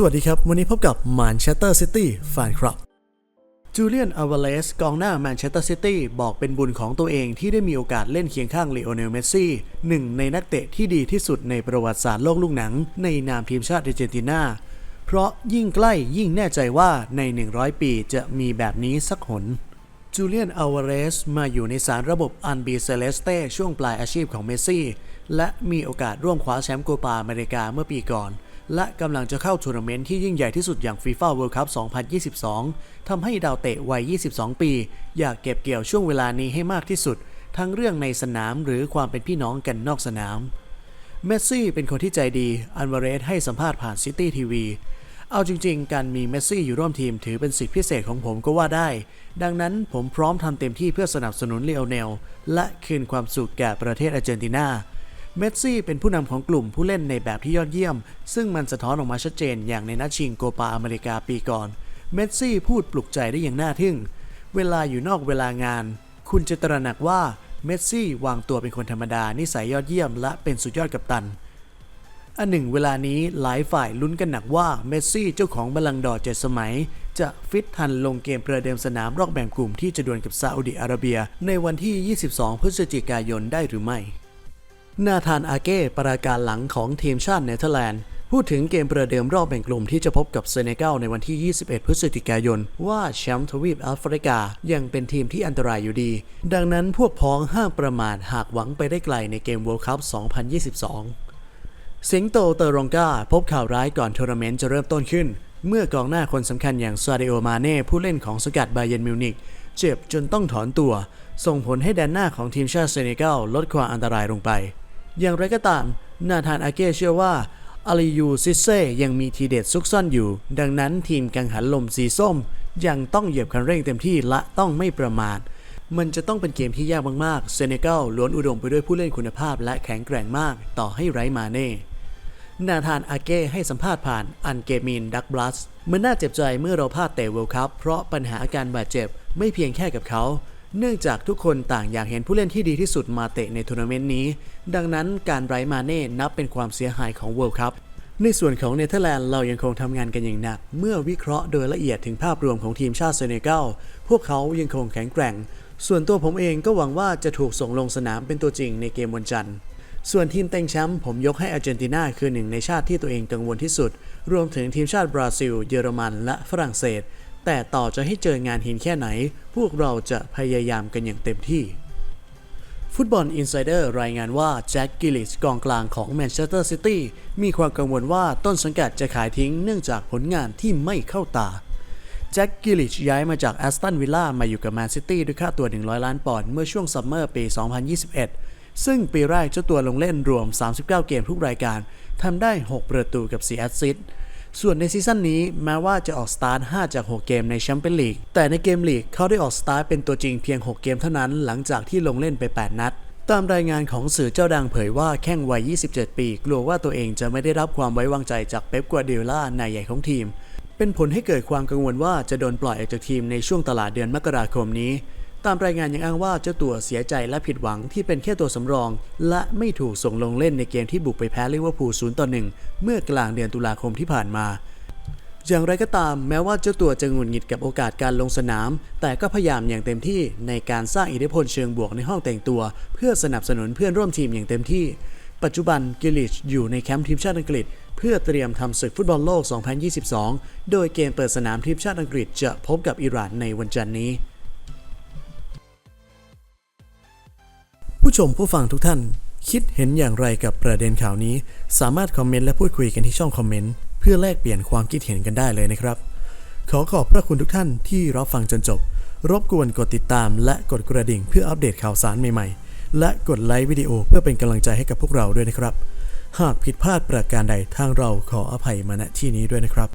สวัสดีครับ วันนี้พบกับ Manchester City Fan Club จูเลียนอ v วเลส กองหน้าแมนเชสเตอร์ซิตี้บอกเป็นบุญของตัวเองที่ได้มีโอกาสเล่นเคียงข้างเลโอเนล เมสซี่หนึ่งในนักเตะที่ดีที่สุดในประวัติศาสตร์โลกลูกหนัง ในนามทีมชาติอาร์เจนตินา เพราะยิ่งใกล้ยิ่งแน่ใจว่าใน 100 ปีจะมีแบบนี้สักหนจูเลียนอ l วเรส มาอยู่ในสารระบบอันบีเซเลสเต้ช่วงปลายอาชีพของเมสซี่ และมีโอกาสร่วมคว้าแชมป์โกปาอเมริกาเมื่อปีก่อน และกำลังจะเข้าทัวร์นาเมนต์ที่ยิ่งใหญ่ที่สุดอย่าง FIFA World Cup 2022 ทำให้ดาวเตะวัย 22 ปี อยากเก็บเกี่ยวช่วงเวลานี้ให้มากที่สุด ทั้งเรื่องในสนามหรือความเป็นพี่น้องกันนอกสนาม เมสซี่เป็นคนที่ใจดี อันวาเรสให้สัมภาษณ์ผ่านซิตี้ทีวีเอาจริงๆ การมีเมสซี่อยู่ร่วมทีมถือเป็นสิทธิพิเศษของผมก็ว่าได้ ดังนั้นผมพร้อมทำเต็มที่เพื่อสนับสนุนเลโอเนล และคืนความสุขแก่ประเทศอาร์เจนตินา เมสซี่เป็นผู้นำของกลุ่มผู้เล่นในแบบที่ยอดเยี่ยม ซึ่งมันสะท้อนออกมาชัดเจนอย่างในนัดชิงโกปาอเมริกาปีก่อน เมสซี่พูดปลุกใจได้อย่างน่าทึ่ง เวลาอยู่นอกเวลางาน คุณจะตระหนักว่าเมสซี่วางตัวเป็นคนธรรมดา นิสัยยอดเยี่ยม และเป็นสุดยอดกัปตัน อันหนึ่งเวลานี้หลายฝ่ายลุ้นกันหนักว่าเมสซี่เจ้าของบัลลังก์ดอร์เจ็ดสมัย จะฟิตทันลงเกมประเดิมสนามรอบแบ่งกลุ่มที่จะดวลกับซาอุดิอาระเบีย ในวันที่ 22 พฤศจิกายนได้หรือไม่ นาธานอาเก้ปราการหลังของทีมชาติเนเธอร์แลนด์พูดถึงเกมประเดิมรอบแบ่งกลุ่มที่จะพบกับเซเนกัลในวันที่ 21 พฤศจิกายน ว่าแชมป์ทวีปแอฟริกายังเป็นทีมที่อันตรายอยู่ดี ดังนั้นพวกพ้องห้ามประมาทหากหวังไปได้ไกลในเกม World Cup 2022 สิงโตเตอรองกาพบข่าวร้ายก่อนทัวร์นาเมนต์จะเริ่มต้นขึ้น เมื่อกองหน้าคนสำคัญอย่างซาดิโอมาเน่ผู้เล่นของสกัดบาเยนมิวนิกเจ็บจนต้องถอนตัว ส่งผลให้แดนหน้าของทีมชาติเซเนกัลลดความอันตรายลงไป อย่างไรก็ตามนาธานอาเก้เชื่อว่าอาลิยูซิเซยังมีทีเด็ดซุกซ่อนอยู่ ดังนั้นทีมกังหันลมสีส้ม ยังต้องเหยียบคันเร่งเต็มที่และต้องไม่ประมาท มันจะต้องเป็นเกมที่ยากมากๆ เซเนกัลล้วนอุดมไปด้วยผู้เล่นคุณภาพและแข็งแกร่งมากต่อให้ไร้มาเน่นาธานอาเก้ให้สัมภาษณ์ผ่านอันเกมินดักบลัสมันน่าเจ็บใจเมื่อเราพลาดเตะเวิลด์คัพเพราะปัญหาอาการบาดเจ็บไม่เพียงแค่กับเขา เนื่องจากทุกคนต่างอยากเห็นผู้เล่นที่ดีที่สุดมาเตะในทัวร์นาเมนต์นี้ ดังนั้นการไร้มาเน่นับเป็นความเสียหายของเวิลด์คัพในส่วนของเนเธอร์แลนด์เรายังคงทำงานกันอย่างหนัก เมื่อวิเคราะห์โดยละเอียดถึงภาพรวมของทีมชาติเซเนกัลพวกเขายังคงแข็งแกร่ง ส่วนตัวผมเองก็หวังว่าจะถูกส่งลงสนามเป็นตัวจริงในเกมวันจันทร์ ส่วนทีมเต็งแชมป์ผมยกให้อาร์เจนตินาคือหนึ่งในชาติที่ตัวเองกังวลที่สุด รวมถึงทีมชาติบราซิล เยอรมันและฝรั่งเศส แต่ต่อจะให้เจองานหินแค่ไหน พวกเราจะพยายามกันอย่างเต็มที่ ฟุตบอลอินไซเดอร์รายงานว่าแจ็คกิลลิชกองกลางของแมนเชสเตอร์ซิตี้มีความกังวลว่าต้นสังกัดจะขายทิ้งเนื่องจากผลงานที่ไม่เข้าตาแจ็คกิลิชย้ายมาจากแอสตันวิลล่ามาอยู่กับแมนซิตี้ด้วยค่าตัว 100 ล้านปอนด์เมื่อช่วงซัมเมอร์ปี 2021 ซึ่งปีแรกเจ้าตัวลงเล่นรวม 39 เกมทุกรายการ ทำได้ 6 ประตูกับ 4 แอสซิสต์ ส่วนในซีซั่นนี้แม้ว่าจะออกสตาร์ท 5 จาก 6 เกมในแชมเปี้ยนลีก แต่ในเกมลีกเขาได้ออกสตาร์ทเป็นตัวจริงเพียง 6 เกมเท่านั้นหลังจากที่ลงเล่นไป 8 นัด ตามรายงานของสื่อเจ้าดังเผยว่าแข้งวัย 27 ปี กลัวว่าตัวเองจะไม่ได้รับความไว้วางใจจากเป๊ปกัวเดล่านายใหญ่ของทีม เป็นผลให้เกิดความกังวลว่าจะโดนปล่อยออกจากทีมในช่วงตลาดเดือนมกราคมนี้ ตามรายงานยังอ้างว่าเจ้าตัวเสียใจและผิดหวังที่เป็นแค่ตัวสำรอง และไม่ถูกส่งลงเล่นในเกมที่บุกไปแพ้ลิเวอร์พูล0ต่อ1เมื่อกลางเดือนตุลาคมที่ผ่านมา อย่างไรก็ตามแม้ว่าเจ้าตัวจะหงุดหงิดกับโอกาสการลงสนาม แต่ก็พยายามอย่างเต็มที่ในการสร้างอิทธิพลเชิงบวกในห้องแต่งตัว เพื่อสนับสนุนเพื่อนร่วมทีมอย่างเต็มที่ ปัจจุบันกิลลิชอยู่ในแคมป์ทีมชาติอังกฤษเพื่อเตรียมทำศึกฟุตบอลโลก 2022 โดยเกมเปิดสนามทีมชาติอังกฤษจะพบกับอิหร่านในวันจันทร์นี้ ผู้ชมผู้ฟังทุกท่าน คิดเห็นอย่างไรกับประเด็นข่าวนี้ สามารถคอมเมนต์และพูดคุยกันที่ช่องคอมเมนต์เพื่อแลกเปลี่ยนความคิดเห็นกันได้เลยนะครับ ขอขอบพระคุณทุกท่านที่รับฟังจนจบ รบกวนกดติดตามและกดกระดิ่งเพื่ออัปเดตข่าวสารใหม่ๆ และกดไลค์วิดีโอเพื่อเป็นกำลังใจให้กับพวกเราด้วยนะครับ หากผิดพลาดประการใดทางเราขออภัยมาณที่นี้ด้วยนะครับ